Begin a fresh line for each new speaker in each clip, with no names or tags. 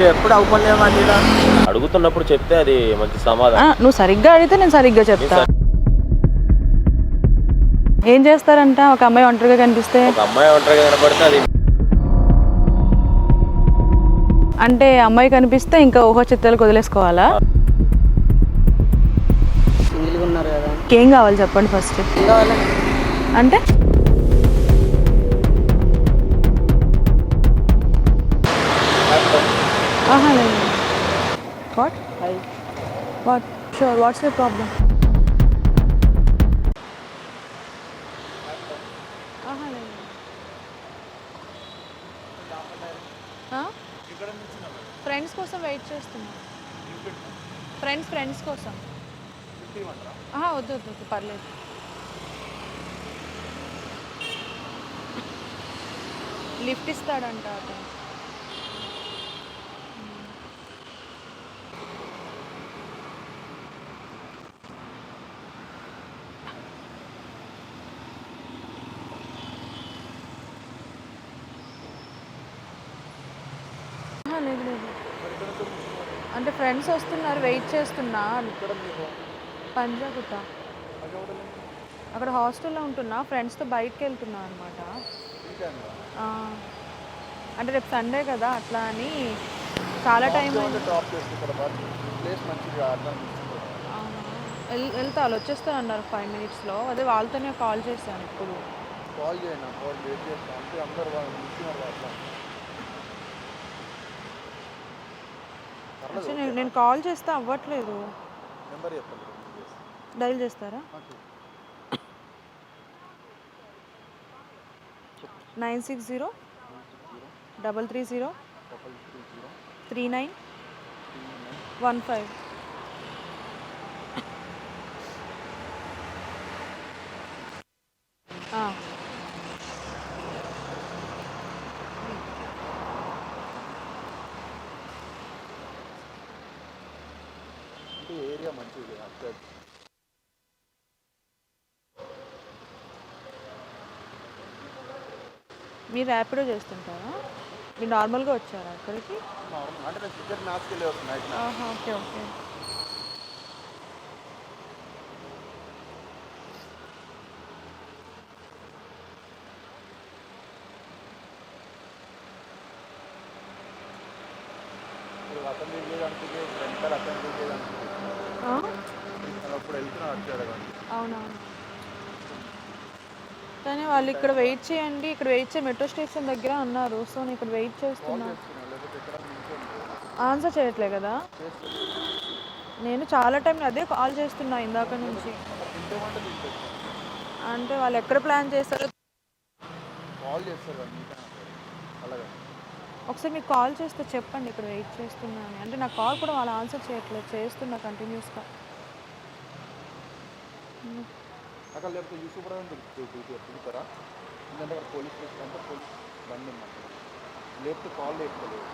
మీరు ఎప్పుడు
అడుగుతున్నప్పుడు చెప్తే అది మంచి సమాధానం.
ఆ, నువ్వు సరిగ్గా అడిగితే నేను సరిగ్గా చెప్తా. ఏం చేస్తారంట? ఒక అమ్మాయి ఒంటరిగా కనిపిస్తే?
ఒక అమ్మాయి ఒంటరిగా కనపడితే అది
అంటే అమ్మాయి కనిపిస్తే ఇంకా ఊహ చిత్రాలకు వదిలేసుకోవాలా?
సింగిల్గా ఉన్నారు కదా.
ఏం కావాలి చెప్పండి ఫస్ట్ అంటే? What sure what's the problem ఆహా ఫ్రెండ్స్ కోసం వెయిట్ చేస్తున్నా. ఫ్రెండ్స్ ఫ్రెండ్స్ కోసం. ఆహా, వద్దు వద్దు వద్దు పర్లేదు. లిఫ్ట్ ఇస్తాడంట అతను. లేదు లేదు. అంటే ఫ్రెండ్స్ వస్తున్నారు వెయిట్ చేస్తున్నా. పంజాగుట్ట. అక్కడ హాస్టల్లో ఉంటున్నా ఫ్రెండ్స్తో బయటకు వెళ్తున్నా అనమాట అంటే రేపు సండే కదా అట్లా అని చాలా టైం వెళ్తా వాళ్ళు వచ్చేస్తాను అన్నారు ఫైవ్ మినిట్స్లో అదే వాళ్ళతోనే కాల్ చేశాను ఇప్పుడు.
కాల్ చేయండి కాల్ వెయిట్ చేస్తాను అంటే అందరు వాళ్ళు
నేను నేను కాల్ చేస్తే అవ్వట్లేదు.
నెంబర్ చెప్పండి
డైల్ చేస్తారా? Nine
six zero double
three zero
three nine
one five
అంటే ఏరియా మంచిది అక్కడ
మీరు ర్యాపిడో చేస్తుంటారా? మీరు నార్మల్గా వచ్చారా అక్కడికి?
నార్మల్ అంటే నేను వాళ్ళు
ఇక్కడ వెయిట్ చేయండి ఇక్కడ వెయిట్ చేయ మెట్రో స్టేషన్ దగ్గర అన్నారు. సో నేను ఇక్కడ వెయిట్ చేస్తున్నా.
చేస్తున్నాను
ఆన్సర్ చేయట్లే కదా? నేను చాలా టైం అదే కాల్ చేస్తున్నా ఇందాక నుంచి. అంటే వాళ్ళు ఎక్కడ ప్లాన్ చేస్తారో? ఒకసారి మీకు కాల్ చేస్తే చెప్పండి ఇక్కడ వెయిట్ చేస్తున్నా అని. అంటే నా కాల్ కూడా వాళ్ళు ఆన్సర్ చేయట్లేదు చేస్తున్నా కంటిన్యూస్గా
అక్కడ లేకపోతే యూసూఫ్ కూడా తిరుగుతారా ఎందుకంటే అక్కడ పోలీస్ స్టేషన్ అంటే పోలీస్ బండి అక్కడ. లేకపోతే కాల్ లేకపోలేదు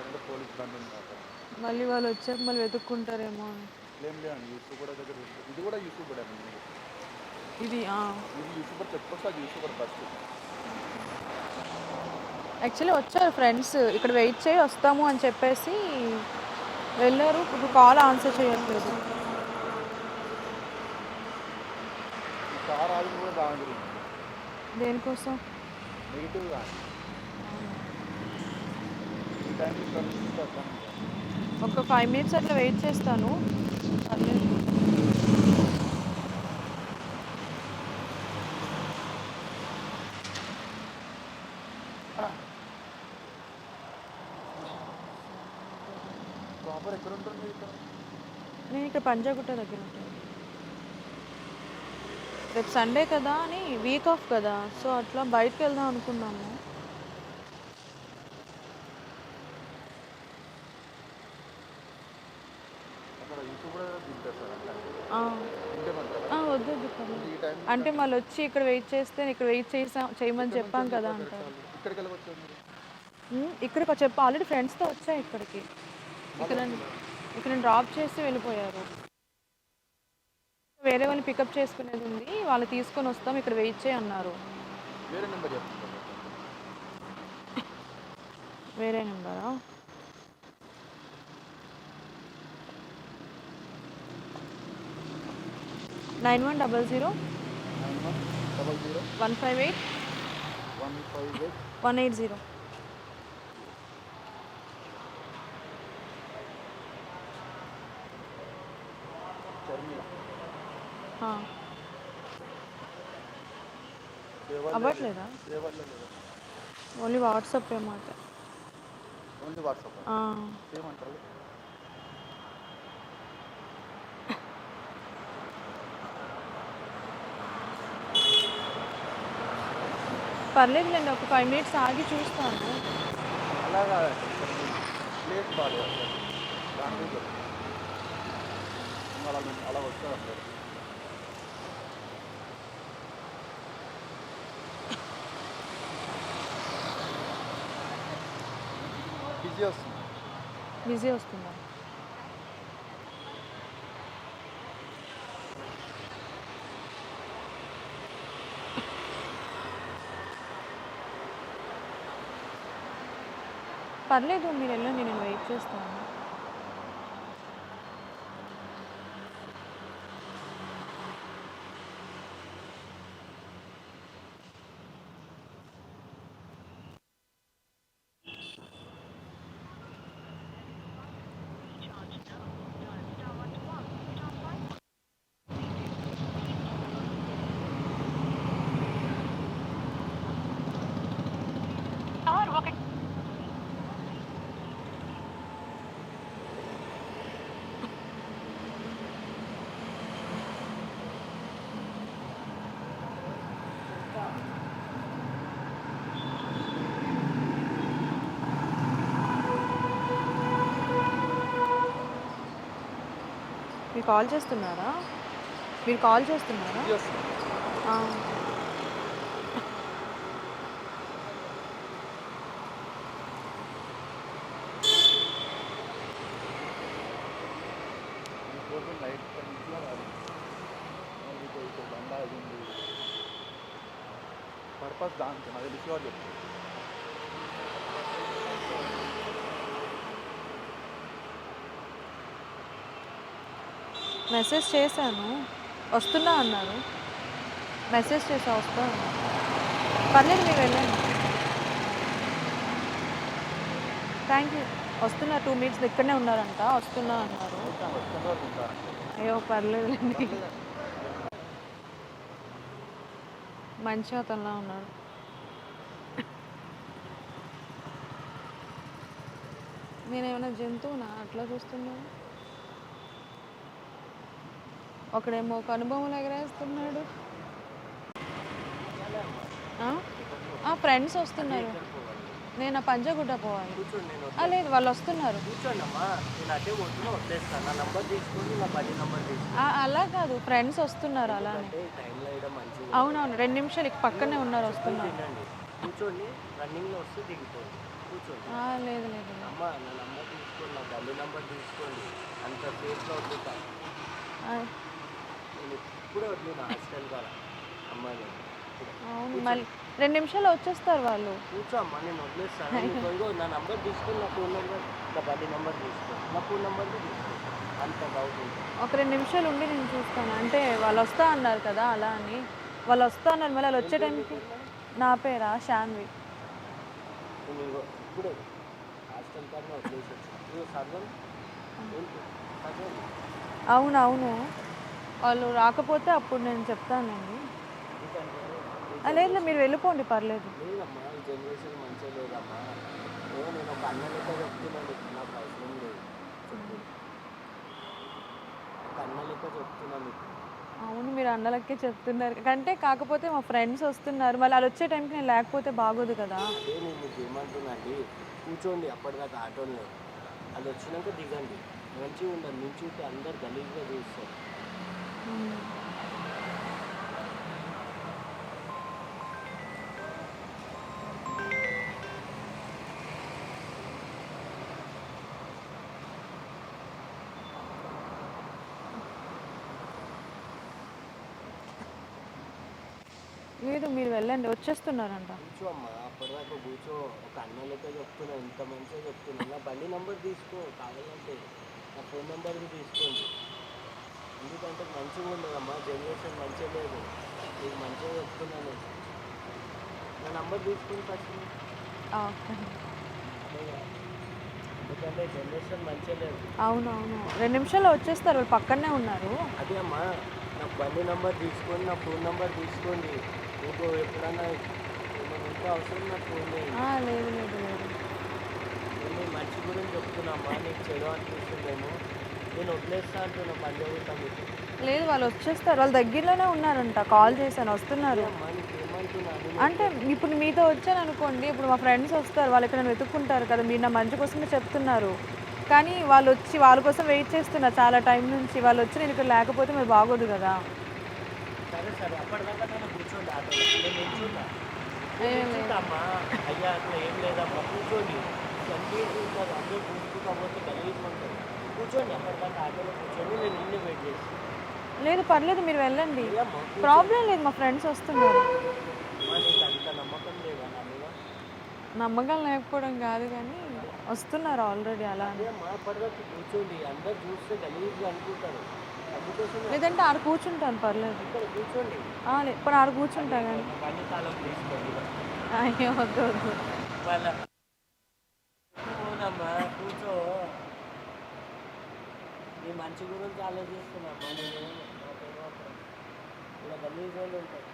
అక్కడ పోలీస్ బండి ఉంది అక్కడ.
మళ్ళీ వాళ్ళు వచ్చాక మళ్ళీ వెతుక్కుంటారేమో
ఏం లేదండి యూసూఫ్ కూడా దగ్గర. ఇది కూడా యూసూఫ్ కూడా అండి
ఇది
ఇది యూసూఫ్ చెప్పొస్తే అది యూసూఫ్ ఫస్ట్.
యాక్చువల్లీ వచ్చారు ఫ్రెండ్స్. ఇక్కడ వెయిట్ చేయి వస్తాము అని చెప్పేసి వెళ్ళారు. ఇప్పుడు కాల్ ఆన్సర్ చేయట్లేదు
ఈ కార్ ఆగి కూడా దాని గురించి
దేనికోసం? ఒక ఫైవ్ మినిట్స్ అట్లా వెయిట్ చేస్తాను. పర్లేదు. నేను ఇక్కడ పంజాగుట్ట దగ్గర ఉంటాను. రేపు సండే కదా అని వీక్ ఆఫ్ కదా సో అట్లా బయటకు వెళ్దాం అనుకున్నాము. వద్దు అంటే మళ్ళీ వచ్చి ఇక్కడ వెయిట్ చేస్తే ఇక్కడ వెయిట్ చేసా చేయమని చెప్పాం కదా అంటారు.
ఇక్కడికి
చెప్ప ఆల్రెడీ ఫ్రెండ్స్తో వచ్చా ఇక్కడికి. ఇక్కడ ఇక్కడ డ్రాప్ చేసి వెళ్ళిపోయారు. వేరే వాళ్ళని పికప్ చేసుకునేది ఉంది. వాళ్ళు తీసుకొని వస్తాం ఇక్కడ వెయిట్ చేయి అన్నారు.
వేరే నెంబర్
వేరే నెంబరా? Nine one
double zero nine one
double zero one
five eight one
five eight one
eight zero
అవ్వట్లేదా? Only WhatsApp ఏమాట
ఓన్లీ వాట్సాప్ ఏమంటారు?
పర్లేదులేండి ఒక ఫైవ్ మినిట్స్ ఆగి చూస్తాను.
అలా కాదండి ప్లేస్ బాగాలేదు. అసలు దాంట్లో చెప్పు. ఇంకా అలా అలా వస్తారు బిజీ వస్తుంది
బిజీ వస్తుందా పర్లేదు మీరు వెళ్ళండి నేను వెయిట్ చేస్తాను. మీరు కాల్ చేస్తున్నారా? మీరు కాల్ చేస్తున్నారా?
బిజీ వస్తుంది
ఆ.
మీకోసం నైట్ ఇంట్లో రాదు మీకు ఇక్కడ బండ అది ఉంది పర్పస్ దానికి నాకు తెలిసి వాళ్ళు చెప్తారు
మెసేజ్ చేశాను. వస్తున్నా అన్నారు మెసేజ్ చేసా వస్తా పర్లేదు మీరు వెళ్ళండి. థ్యాంక్ యూ వస్తున్నా టూ మినిట్స్ ఇక్కడనే ఉన్నారంట. వస్తున్నా అన్నారు. అయ్యో పర్లేదులేండి. మంచి అతనిలా ఉన్నాడు. నేనేమైనా జంతువునా? అట్లా చూస్తున్నాను. ఒకడేమో ఒక అనుభవం ఎగరేస్తున్నాడు. ఫ్రెండ్స్ వస్తున్నారు. నేను ఆ పంజగుడ్డ పోవాలి. ఆ, లేదు వాళ్ళు వస్తున్నారు. అలా కాదు ఫ్రెండ్స్ వస్తున్నారు అలానే.
మంచిది
అవునవును రెండు నిమిషాలు ఇక పక్కనే ఉన్నారు వస్తున్నారు. లేదు లేదు లేదు.
అమ్మ నా నంబర్ తీసుకోండి నా గల్లి నంబర్ తీసుకోండి. అంత నేను హాస్టల్ అమ్మాయిని
అవును మళ్ళీ రెండు నిమిషాలు వచ్చేస్తారు వాళ్ళు.
కూర్చో అమ్మా నేను వదిలేస్తాను. నీకు ఇదిగో నా నంబర్ తీసుకొని నా ఫోన్ నెంబర్ నా నెంబర్ నా ఫోన్ నెంబర్ అంత డౌట్ ఉంటుంది
ఒక రెండు నిమిషాలు ఉండి నేను చూస్తాను. అంటే వాళ్ళు వస్తా అన్నారు కదా అలా అని. వాళ్ళు వస్తా అన్నారు మళ్ళీ వాళ్ళు వచ్చే టైంకి నా పేరా? శాన్వి.
నేను ఇప్పుడే హాస్టల్ వదిలేసి వచ్చాను.
అవును అవును. వాళ్ళు రాకపోతే అప్పుడు నేను చెప్తానండి. లేదు మీరు వెళ్ళిపోండి పర్లేదు. అవును మీరు అండలకే చెప్తున్నారు. కంటే కాకపోతే మా ఫ్రెండ్స్ వస్తున్నారు. మళ్ళీ వాళ్ళు వచ్చే టైంకి నేను లేకపోతే బాగోదు కదా.
అదే నేను మీకు ఏమంటున్నా అండి కూర్చోండి అప్పటిదాకా ఆటోలో అది వచ్చినాక దిగండి. మంచిగా ఉండదు నుంచి అందరు గలీజ్గా చూస్తారు.
లేదు మీరు వెళ్ళండి. వచ్చేస్తున్నారంట.
కూర్చో అప్పటిదాకా కూర్చో. ఒక అన్న చెప్తున్నా. ఇంత మంచిగా చెప్తున్నా. నా బండి నెంబర్ తీసుకో. కావాలంటే నా ఫోన్ నెంబర్ తీసుకోండి. ఎందుకంటే మంచిగా ఉండదమ్మా జనరేషన్ మంచిగా లేదు. నీకు మంచిగా చెప్తున్నాను. నా నంబర్ తీసుకుని ఫస్ట్ ఎందుకంటే జనరేషన్ మంచిగా లేదు.
అవునవును. రెండు నిమిషాల్లో వచ్చేస్తారు వాళ్ళు పక్కనే ఉన్నారు.
అదే అమ్మా నా బండి నెంబర్ తీసుకోండి నా ఫోన్ నెంబర్ తీసుకోండి. మీకు ఎప్పుడన్నా ఏమైనా ఉంటే అవసరం నాకు ఫోన్
లేదు లేదు లేదు.
నేను మంచి గురించి చెప్తున్నామ్మా నీకు చెడు అనిపిస్తుందేమో. నేను వదిలేస్తా అంటున్నా
లేదు వాళ్ళు వచ్చేస్తారు. వాళ్ళ దగ్గరలోనే ఉన్నారంట. కాల్ చేశాను వస్తున్నారు. అంటే ఇప్పుడు మీతో వచ్చాను అనుకోండి ఇప్పుడు మా ఫ్రెండ్స్ వస్తారు. వాళ్ళు ఇక్కడ వెతుక్కుంటారు కదా మీరు నా మంచి కోసమే చెప్తున్నారు. కానీ వాళ్ళు వచ్చి వాళ్ళ కోసం వెయిట్ చేస్తున్నారు చాలా టైం నుంచి. వాళ్ళు వచ్చి నేను ఇక్కడ లేకపోతే మరి బాగోదు కదా.
అయ్యా అట్లా ఏం లేదమ్మా. కూర్చోండి.
లేదు పర్లేదు మీరు వెళ్ళండి. ప్రాబ్లం లేదు మా ఫ్రెండ్స్ వస్తున్నారు.
నమ్మకం
లేకపోవడం కాదు కానీ వస్తున్నారు ఆల్రెడీ అలా లేదంటే ఆడ కూర్చుంటాను పర్లేదు. ఇప్పుడు ఆడ కూర్చుంటా కానీ. అయ్యో వద్దు వద్దు.
కూర్చో. నీ మంచి గురించి ఆలోచిస్తున్నామ్మా నేను నాకేమో అప్పుడు ఇలా గలీజ్ వాళ్ళు ఉంటారు.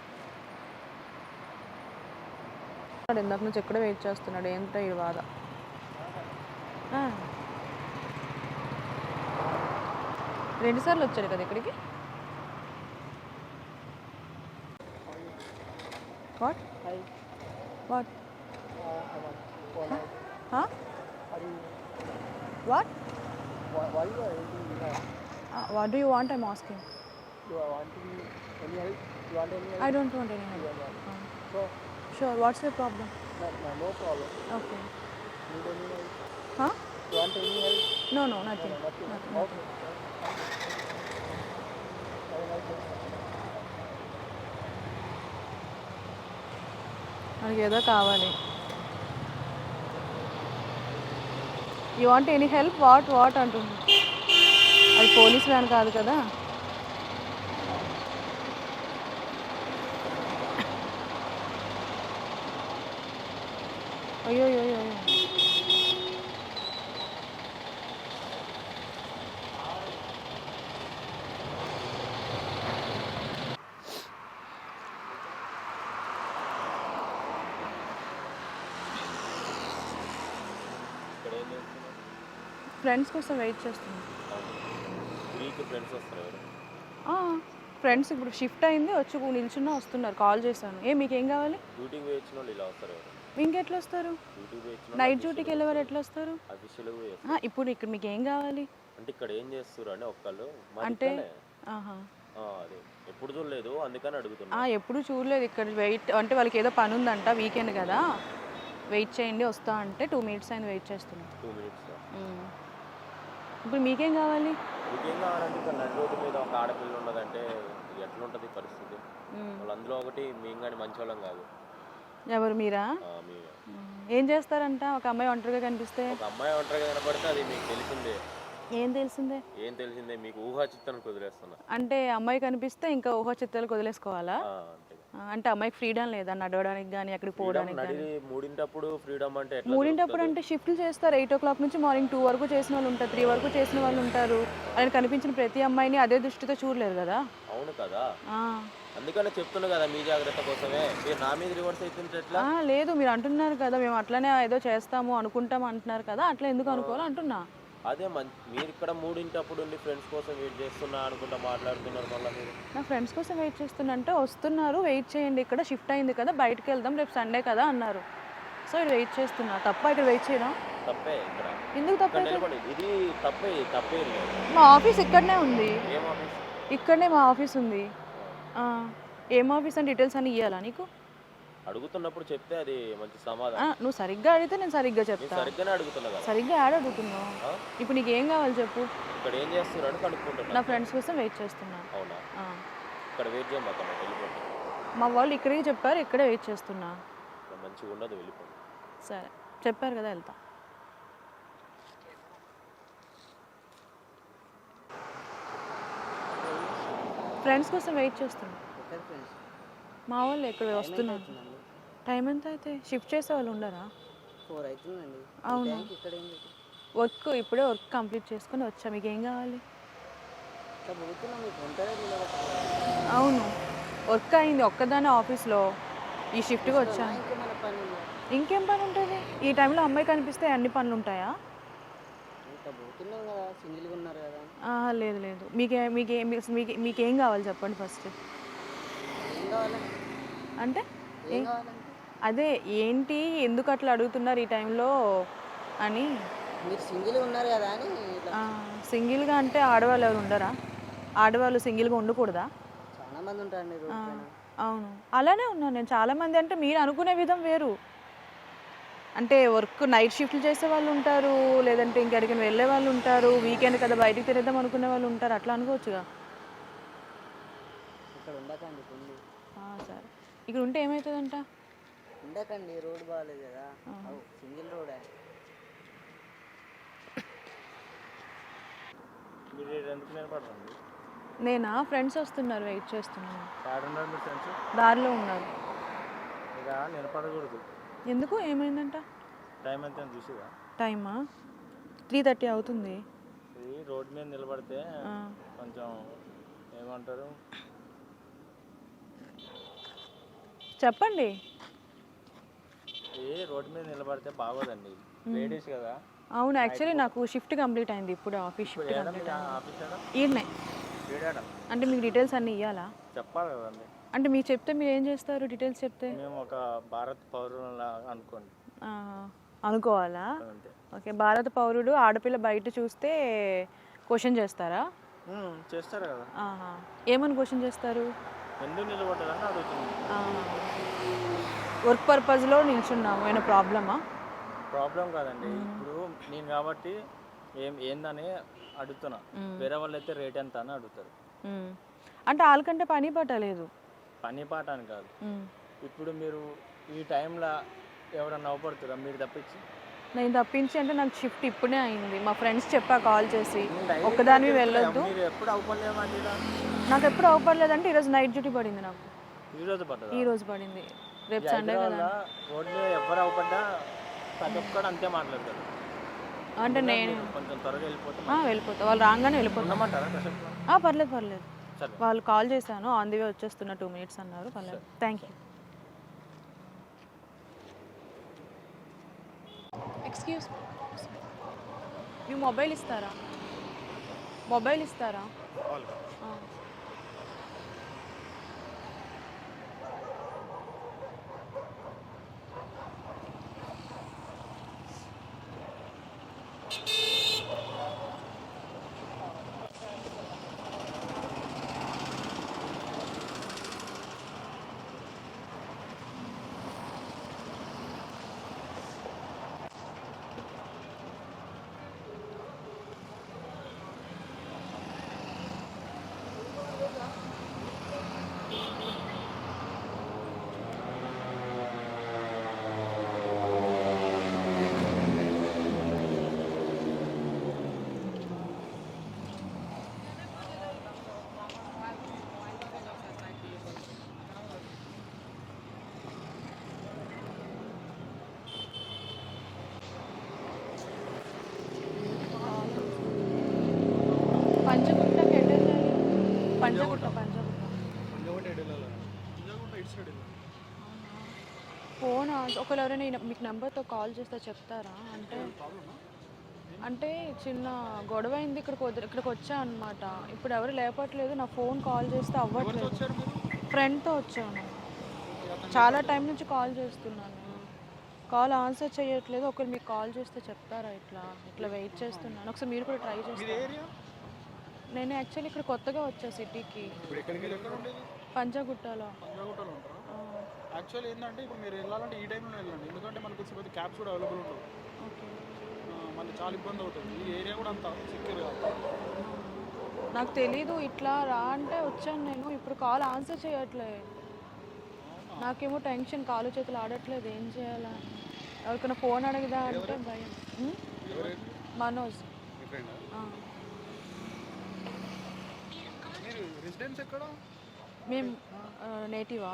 వాడు ఇందాక నుంచి ఎక్కడ వెయిట్ చేస్తున్నాడు. ఏంటో ఈ బాధ. రెండుసార్లు వచ్చాడు కదా ఇక్కడికి? What? What? What? what do you want I'm asking I don't want any help sure what's your problem
no problem
okay
నీకు ఎన్ని
హా
want any help
no no nothing
okay
మనకి ఏదో కావాలి you want any help what what అంటుంది అది police van కాదు కదా. అయ్యో అయ్యో అయ్యో ఫ్రెండ్స్ కోసం వెయిట్ చేస్తున్నాను.
ఫ్రెండ్స్ వస్తారు
ఫ్రెండ్స్ ఇప్పుడు షిఫ్ట్ అయింది వచ్చి నిల్చున్నా వస్తున్నారు కాల్ చేశాను. ఏ మీకేం కావాలి?
డ్యూటీకి వేయించిన వాళ్ళు ఇలా వస్తారు
ఇంకెట్లా వస్తారు. నైట్ డ్యూటీకి వెళ్ళేవారు ఎట్లా వస్తారు. ఇప్పుడు ఇక్కడ మీకు ఏం కావాలి?
అంటే ఇక్కడ ఏం చేస్తారు అని ఒక్కళ్ళు?
అంటే
ఎప్పుడు చూడలేదు అందుకని అడుగుతున్నా.
ఎప్పుడు చూడలేదు. ఇక్కడ వెయిట్ అంటే వాళ్ళకి ఏదో పని ఉందంట వీకెండ్ కదా. వెయిట్ చేయండి వస్తా అంటే టూ మినిట్స్ అయింది వెయిట్ చేస్తున్నాం.
Two
minutes. ఇప్పుడు మీకేం కావాలి?
మీకేం కావాలంటే ఇక్కడ నడి రోడ్డు మీద ఒక ఆడపిల్ల ఉన్నదంటే ఎట్లుంటుంది పరిస్థితి?
మ్మ్.
వాళ్ళు అందులో ఒకటి మేము కానీ కాదు.
ఎవరు మీరా?
ఆ.
ఏం చేస్తారంట? ఒక అమ్మాయి ఒంటరిగా కనిపిస్తే?
ఒక అమ్మాయి ఒంటరిగా కనబడితే అది మీకు తెలిసిందే.
ఏం తెలిసిందే?
ఏం తెలిసిందే? మీకు ఊహా చిత్తానికి వదిలేస్తున్నా.
అంటే అమ్మాయి కనిపిస్తే ఇంకా ఊహ చిత్తాలకు వదిలేసుకోవాలా?
ఆ, అంతే
ఆ, అంటే అమ్మాయికి ఫ్రీడమ్ లేదా? నడవడానికి కానీ అక్కడికి పోవడానికి కానీ
మూడింటప్పుడు ఫ్రీడమ్ అంటే
మూడింటప్పుడు? అంటే షిఫ్ట్లు చేస్తారు. ఎయిట్ ఓ క్లాక్ నుంచి మార్నింగ్ టూ వరకు చేసిన వాళ్ళు ఉంటారు. త్రీ వరకు చేసిన వాళ్ళు ఉంటారు. ఆయన కనిపించిన ప్రతి అమ్మాయిని అదే దృష్టితో చూడలేరు కదా?
అవును కదా. అందుకనే చెప్తున్నా కదా మీ జాగ్రత్త కోసమే. మీరు నా మీద రివర్స్ ఎట్లా?
ఆ, లేదు మీరు అంటున్నారు కదా మేము అట్లనే ఏదో చేస్తాము అనుకుంటాం అంటున్నారు కదా అట్లా ఎందుకు అనుకోవాలి అంటున్నా.
అదే మంచి మీరు ఇక్కడ మూడింటప్పుడు ఉండి ఫ్రెండ్స్ కోసం వెయిట్ చేస్తున్నా అనుకుంటా మాట్లాడుతున్నారు మళ్ళీ మీరు.
నా ఫ్రెండ్స్ కోసం వెయిట్ చేస్తున్నా అంటే వస్తున్నారు వెయిట్ చేయండి ఇక్కడ షిఫ్ట్ అయింది కదా బయటకు వెళ్దాం రేపు సండే కదా అన్నారు. సో ఇక్కడ వెయిట్ చేస్తున్నా. తప్ప ఇక్కడ వెయిట్ చేయడం
తప్పే ఇక్కడ.
ఎందుకు తప్ప
ఇది తప్పే తప్పే లేదు.
మా ఆఫీస్ ఇక్కడనే ఉంది.
ఏం ఆఫీస్?
ఇక్కడనే మా ఆఫీస్ ఉంది. ఆ, ఏం ఆఫీస్ అని డీటెయిల్స్ అని ఇవ్వాలా నీకు?
అడుగుతున్నప్పుడు చెప్తే అది మంచి
ఆ,
సమాధానం.
నువ్వు సరిగ్గా అడిగితే నేను సరిగ్గా
నేను
చెప్తా.
సరిగ్గానే అడుగుతున్నా కదా.
సరిగ్గా యాడ్ అడుగుతున్నావు? ఇప్పుడు నీకు ఏం కావాలి చెప్పు.
ఇక్కడ ఏం చేస్తున్నారు అని
నా
కనుక్కుంటున్నా
ఫ్రెండ్స్ కోసం వెయిట్ చేస్తున్నా.
అవునా?
ఆ.
ఇక్కడ వెయిట్ చేయమాకన్నా వెళ్ళిపోతే
మా వాళ్ళు ఇక్కడికి చెప్పారు ఇక్కడే వెయిట్ చేస్తున్నా.
మంచిగా ఉండదు వెళ్ళిపోండి.
సరే. చెప్పారు కదా వెళ్తా. ఫ్రెండ్స్ కోసం వెయిట్ చేస్తున్నా. మా వాళ్ళు ఇక్కడ వస్తున్నారు? టైం ఎంత అయితే? షిఫ్ట్ చేసే వాళ్ళు ఉండరా?
ఫోర్ అవుతుందండి.
అవును.
ఇక్కడ
వర్క్ ఇప్పుడే వర్క్ కంప్లీట్ చేసుకొని వచ్చా. మీకు ఏం కావాలి?
ఇట్లా పోతున్నాం మీకు ఒంటరి
అవును. వర్క్ అయింది ఒక్కదానే ఆఫీస్లో. ఈ షిఫ్ట్కి వచ్చాను
ఇంకా మన పని ఉందా?
ఇంకేం పని ఉంటుంది? ఈ టైంలో అమ్మాయి కనిపిస్తే అన్ని పనులు ఉంటాయా?
ఇట్లా పోతున్నాం కదా. సింగిల్గా ఉన్నారు కదా.
ఆహా, లేదు లేదు. మీకే మీకే మీకు మీకు- కావాలి చెప్పండి ఫస్ట్
ఏం కావాలి?
అంటే
ఏం కావాలంటే
అదే ఏంటి ఎందుకు అట్లా అడుగుతున్నారు ఈ టైంలో అని.
మీరు సింగిల్గా ఉన్నారు కదా అని
సింగిల్గా అంటే ఆడవాళ్ళు ఎవరు ఉండరా? ఆడవాళ్ళు సింగిల్గా ఉండకూడదా?
చాలా మంది పైన
అవును. అలానే ఉన్నాను నేను. చాలామంది అంటే మీరు అనుకునే విధం వేరు. అంటే వర్క్ నైట్ షిఫ్ట్లు చేసే వాళ్ళు ఉంటారు లేదంటే ఇంకెక్కడికి వెళ్ళే వాళ్ళు ఉంటారు వీకెండ్ కదా బయటికి తినేద్దాం అనుకునే వాళ్ళు ఉంటారు అట్లా అనుకోవచ్చుగా? సరే. ఇక్కడ ఉంటే ఏమవుతుందంట
ఉండకండి రోడ్ బాగాలేదు కదా. సింగిల్ రోడే.
నేనా? ఫ్రెండ్స్ వస్తున్నారు వెయిట్ చేస్తున్నాను
ఉన్నారు మీ ఫ్రెండ్స్?
దారిలో ఉన్నారు.
ఇక నిలబడకూడదు.
ఎందుకు? ఏమైందంట?
టైం ఎంత చూసిగా
టైమా? త్రీ థర్టీ అవుతుంది.
ఇది రోడ్ మీద నిలబడితే కొంచెం ఏమంటారు?
చెప్పండి.
రోడ్ మీద నిలబడితే బాగోదండి. లేడీస్ కదా.
అవును యాక్చువల్లీ నాకు షిఫ్ట్ కంప్లీట్ అయింది ఇప్పుడు ఆఫీస్ షిఫ్ట్ కంప్లీట్ ఈయనే అంటే మీకు డీటెయిల్స్ అన్నీ ఇవ్వాలా
చెప్పాలి కదండి.
అంటే మీకు చెప్తే మీరు ఏం చేస్తారు? డీటెయిల్స్ చెప్తే?
మేము ఒక భారత్ పౌరులా అనుకోండి.
ఆ, అనుకోవాలా? ఓకే భారత పౌరుడు ఆడపిల్ల బయట చూస్తే క్వశ్చన్ చేస్తారా?
చేస్తారు కదా.
ఏమని క్వశ్చన్ చేస్తారు?
ఎందుకు నిలబడ్డారని అడుగుతున్నాను
వర్క్ పర్పస్లో నిల్చున్నాము. ఏమైనా ప్రాబ్లమా?
ప్రాబ్లం కాదండి. ఇప్పుడు నేను కాబట్టి ఏం ఏందని అడుగుతున్నా. వేరే వాళ్ళు అయితే రేట్ ఎంత అని అడుగుతారు.
అంటే వాళ్ళకంటే పని పట్టలేదు
పని పాట అని కాదు. ఇప్పుడు మీరు ఈ టైంలో ఎవరన్నా అవపడుతురా మీరు తప్పించి?
నేను తప్పించి అంటే నాకు షిఫ్ట్ ఇప్పుడే అయింది. మా ఫ్రెండ్స్ చెప్పా కాల్ చేసి ఒక్కదానివి వెళ్ళొద్దు.
మీరు ఎప్పుడు
నాకు ఎప్పుడు అవపడలేదంటే ఈరోజు నైట్ డ్యూటీ పడింది నాకు. ఈ రోజు పడింది. రేపు సండే కదా.
ఎవరు ప్రతి ఒక్కడు అంతే మాట్లాడతారు.
అంటే నేను
కొంచెం త్వరగా వెళ్ళిపోతే
వాళ్ళు రాగానే వెళ్ళిపోతాం
ఉండమంటారా కాసేపు
ఆ, పర్లేదు పర్లేదు.
సరే.
వాళ్ళు కాల్ చేశాను ఆన్ ది వే వచ్చేస్తున్న టూ మినిట్స్ అన్నారు. పర్లేదు. Thank you excuse me mobile ఇస్తారా? మొబైల్ ఇస్తారా? పంచగుట్టకి ఎటు వెళ్ళాలి పంచగుట్ట పంచగుట్ట. ఫోన్ ఒకవేళ ఎవరైనా మీకు నెంబర్తో కాల్ చేస్తే చెప్తారా? అంటే అంటే చిన్న గొడవ అయింది ఇక్కడికి వద్ద- ఇక్కడికి వచ్చా అనమాట ఇప్పుడు ఎవరు లేపట్లేదు. నా ఫోన్ కాల్ చేస్తే అవ్వట్లేదు. ఫ్రెండ్తో వచ్చాను. చాలా టైం నుంచి కాల్ చేస్తున్నాను. కాల్ ఆన్సర్ చేయట్లేదు. ఒకరు మీకు కాల్ చేస్తే చెప్తారా ఇట్లా? ఇట్లా వెయిట్ చేస్తున్నాను. ఒకసారి మీరు కూడా ట్రై చేస్తారు? నేను యాక్చువల్లీ ఇక్కడ కొత్తగా వచ్చా సిటీకి.
ఇప్పుడు ఎక్కడికి వెళ్ళి ఎక్కడ ఉండేది పంజాగుట్టలో. ఉంటారా? యాక్చువల్లీ ఏంటంటే ఇప్పుడు మీరు వెళ్ళాలంటే ఈ టైంలో వెళ్ళండి. ఎందుకంటే మనకు వచ్చి క్యాబ్స్ కూడా అవైలబుల్ ఉండవు. మళ్ళీ చాలా ఇబ్బంది అవుతుంది. ఈ ఏరియా కూడా అంత సెక్యూర్ కాదు.
నాకు తెలీదు ఇట్లా రా అంటే వచ్చాను నేను. ఇప్పుడు కాల్ ఆన్సర్ చేయట్లే. నాకేమో టెన్షన్ కాలు చేతులు ఆడట్లేదు. ఏం చేయాలా? ఎవరికైనా ఫోన్ అడగదా అంటే భయం? మనోజ్.
రెసిడెన్స్ ఎక్కడ?
మేము నేటివా?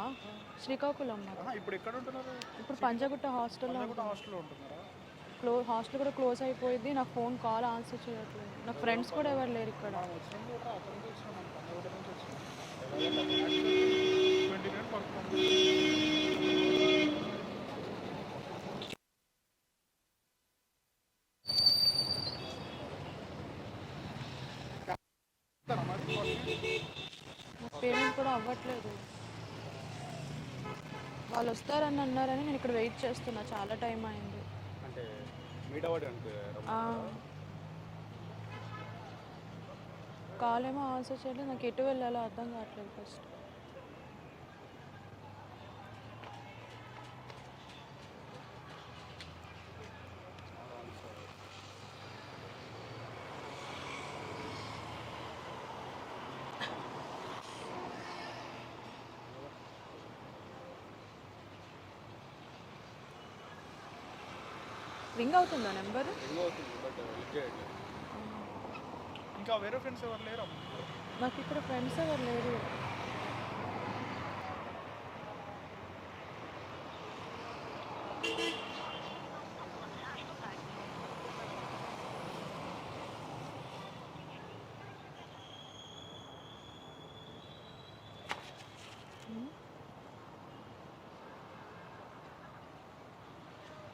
శ్రీకాకుళం
ఇప్పుడు ఎక్కడ ఉంటున్నారు?
ఇప్పుడు పంజాగుట్ట హాస్టల్లో
హాస్టల్లో ఉంటున్నారా?
క్లో హాస్టల్ కూడా క్లోజ్ అయిపోయింది. నా ఫోన్ కాల్ ఆన్సర్ చేయట్లేదు. నా ఫ్రెండ్స్ కూడా ఎవరు లేరు ఇక్కడ.
వచ్చినాం కూడా అక్కడ నుంచి వచ్చినాం మనం పంజాగుట్ట నుంచి వచ్చినాం ట్వంటీ మినిట్ పడుతుంది
పేమెంట్ కూడా అవ్వట్లేదు. వాళ్ళు వస్తారని అన్నారని నేను ఇక్కడ వెయిట్ చేస్తున్నా. చాలా టైం అయింది.
అంటే మీట్
ఆ. కాల్ ఏమో ఆన్సర్ చేయలేదు నాకు ఎటు వెళ్ళాలో అర్థం కావట్లేదు ఫస్ట్. రింగ్ అవుతుందా నెంబర్?
రింగ్ అవుతుంది బట్ లిఫ్ట్ చేయట్లేదు ఇంకా వేరే ఫ్రెండ్స్ ఎవరు లేరు?
నాకు ఇక్కడ ఫ్రెండ్స్ ఎవరు లేరు.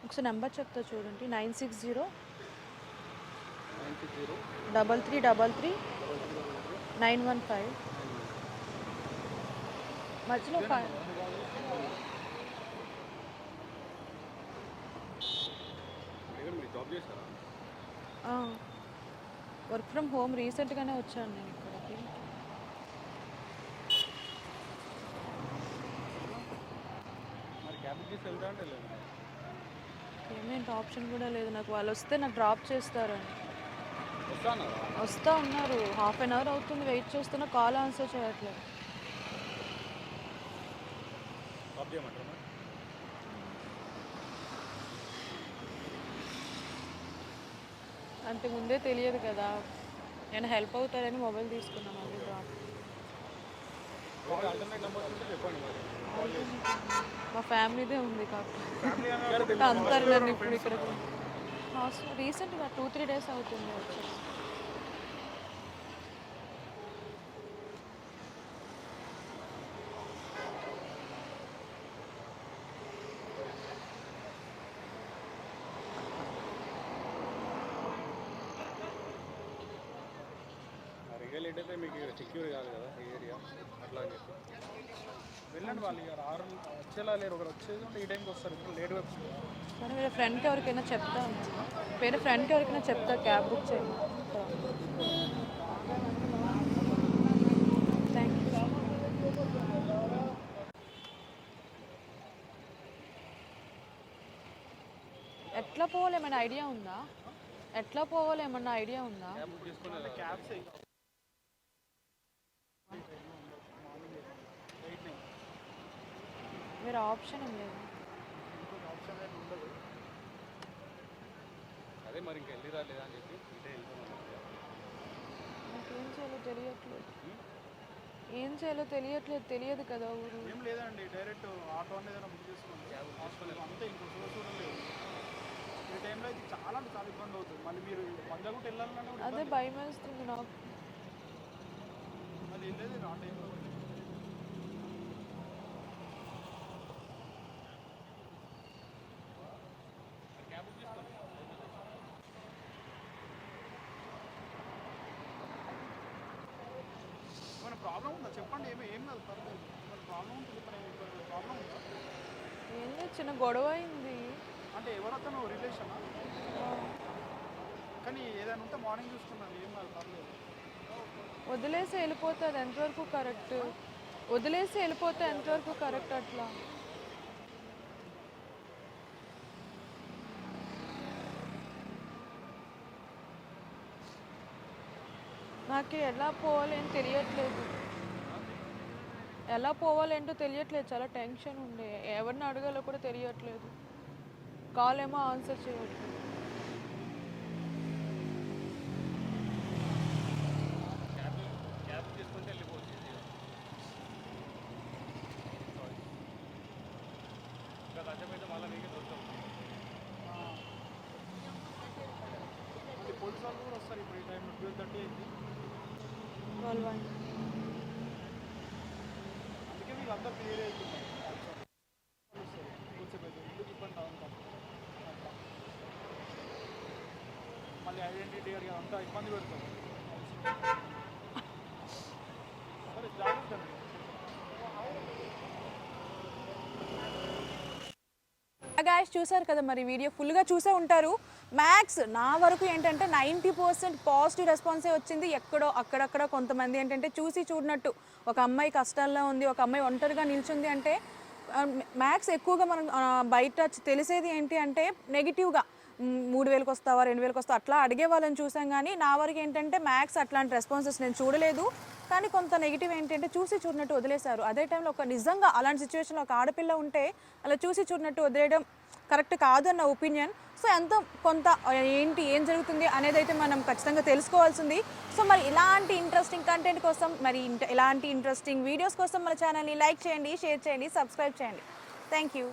ఒకసారి నెంబర్ చెప్తా చూడండి.
Nine six zero
double three double three nine one five. మధ్యలో ఫైవ్.
ఇక్కడ
వర్క్ ఫ్రమ్ హోమ్ రీసెంట్గానే వచ్చాను నేను ఇక్కడికి
మరి క్యాబ్ చేసి వెళ్తా అంటే లేదు
పేమెంట్ ఆప్షన్ కూడా లేదు నాకు. వాళ్ళు వస్తే నాకు డ్రాప్ చేస్తారని. వస్తా ఉన్నారు. హాఫ్ అన్ అవర్ అవుతుంది. వెయిట్ చేస్తున్నా. కాల్ ఆన్సర్ చేయట్లేదు? అంటే ముందే తెలియదు కదా. నేను హెల్ప్ అవుతారని మొబైల్ తీసుకున్నాను మళ్ళీ డ్రాప్. మా ఫ్యామిలీదే ఉంది కాకపోతే అంటారు నన్ను ఇప్పుడు ఇక్కడ హాస్టల్ రీసెంట్గా టూ త్రీ డేస్ అవుతుంది వచ్చేసి.
రియల్ అయితే మీకు సెక్యూర్ కాదు కదా ఈ ఏరియా అట్లా అని చెప్పి. వెళ్ళండి వాళ్ళు ఇక ఆరు వచ్చేలా లేరు ఒకరు వచ్చేది ఉంటే ఈ టైంకి వస్తారు ఇప్పుడు లేట్గా వస్తుంది
సరే వేరే ఫ్రెండ్కి ఎవరికైనా చెప్తా వేరే ఫ్రెండ్కి ఎవరికైనా చెప్తా క్యాబ్ బుక్ చేయండి. థ్యాంక్ యూ ఎట్లా పోవాలి ఏమైనా ఐడియా ఉందా? ఎట్లా పోవాలి ఏమన్నా ఐడియా ఉందా? వేరే ఆప్షన్ ఏం లేదు.
అదే మరి ఇంకా వెళ్ళి రాలేదా అని చెప్పి ఇదే
నాకేం చేయాలో తెలియట్లేదు. ఏం చేయాలో తెలియట్లేదు తెలియదు కదా ఊరు.
ఏం లేదండి డైరెక్ట్ ఆటో అనేది ఏదైనా బుక్ చేసుకోండి హాస్పిటల్ అంతే ఇంకో సోర్స్ కూడా లేదు. ఈ టైంలో అయితే చాలా అంటే చాలా ఇబ్బంది అవుతుంది. మళ్ళీ మీరు పంజాగుట్ట వెళ్ళాలన్నా కూడా
అదే భయం వేస్తుంది నాకు.
మళ్ళీ వెళ్ళేది ఆ టైంలో ఏమైనా ప్రాబ్లం ఉందా చెప్పండి ఏమి ఏం కాదు పర్లేదు. ఏమైనా ప్రాబ్లం ఉంటుంది ప్రాబ్లం ఉందా?
ఏం లేదు చిన్న గొడవ అయింది.
అంటే ఎవరతను రిలేషనా కానీ ఏదైనా ఉంటే మార్నింగ్ చూసుకున్నాను ఏం కాదు పర్లేదు.
వదిలేసి వెళ్ళిపోతే అది ఎంతవరకు కరెక్ట్ వదిలేసి వెళ్ళిపోతే ఎంతవరకు కరెక్ట్ అట్లా? నాకు ఎలా పోవాలి అని తెలియట్లేదు. ఎలా పోవాలేంటో తెలియట్లేదు. చాలా టెన్షన్ ఉండే. ఎవరిని అడగాలో కూడా తెలియట్లేదు. కాల్ ఏమో ఆన్సర్ చేయట్లేదు
క్యాబ్ తీసుకుంటే వెళ్ళిపోవచ్చు ఈజీగా ఇంకా కష్టమైతే మళ్ళీ మీకే దొరుకుతాం
మళ్ళీ పోలీసు వాళ్ళు కూడా వస్తారు ఇప్పుడు ఈ టైంలో ట్వెల్వ్ థర్టీ అయింది
వాళ్ళు వాళ్ళు-
అందుకే మీకు అందరు క్లియర్ అవుతుంది వస్తారు కొంచెం అయితే ఎందుకు ఇబ్బంది అవుతాం అట్లా మళ్ళీ ఐడెంటిటీ అడిగి అంతా ఇబ్బంది పెడుతుంది సరే జాగ్రత్త
గాయస్ చూసారు కదా మరి వీడియో? ఫుల్గా చూసే ఉంటారు. మ్యాక్స్ నా వరకు ఏంటంటే నైంటీ పర్సెంట్ పాజిటివ్ రెస్పాన్సే వచ్చింది. ఎక్కడో అక్కడక్కడ కొంతమంది ఏంటంటే చూసి చూడనట్టు. ఒక అమ్మాయి కష్టాల్లో ఉంది ఒక అమ్మాయి ఒంటరిగా నిల్చుంది అంటే మ్యాక్స్ ఎక్కువగా మనం బయట తెలిసేది ఏంటి అంటే నెగిటివ్గా మూడు వేలకు వస్తావా రెండు వేలకు వస్తావా? అట్లా అడిగే వాళ్ళని చూసాం కానీ నా వరకు ఏంటంటే మ్యాక్స్ అట్లాంటి రెస్పాన్సెస్ నేను చూడలేదు. కానీ కొంత నెగిటివ్ ఏంటంటే చూసి చూడనట్టు వదిలేశారు. అదే టైంలో ఒక నిజంగా అలాంటి సిచ్యువేషన్లో ఒక ఆడపిల్ల ఉంటే అలా చూసి చూడనట్టు వదిలేయడం కరెక్ట్ కాదు అన్న ఒపీనియన్. సో ఎంతో కొంత ఏంటి ఏం జరుగుతుంది అనేది అయితే మనం ఖచ్చితంగా తెలుసుకోవాల్సింది. సో మరి ఇలాంటి ఇంట్రెస్టింగ్ కంటెంట్ కోసం మరి ఇంట- ఇలాంటి ఇంట్రెస్టింగ్ వీడియోస్ కోసం మన ఛానల్ని లైక్ చేయండి షేర్ చేయండి సబ్స్క్రైబ్ చేయండి. Thank you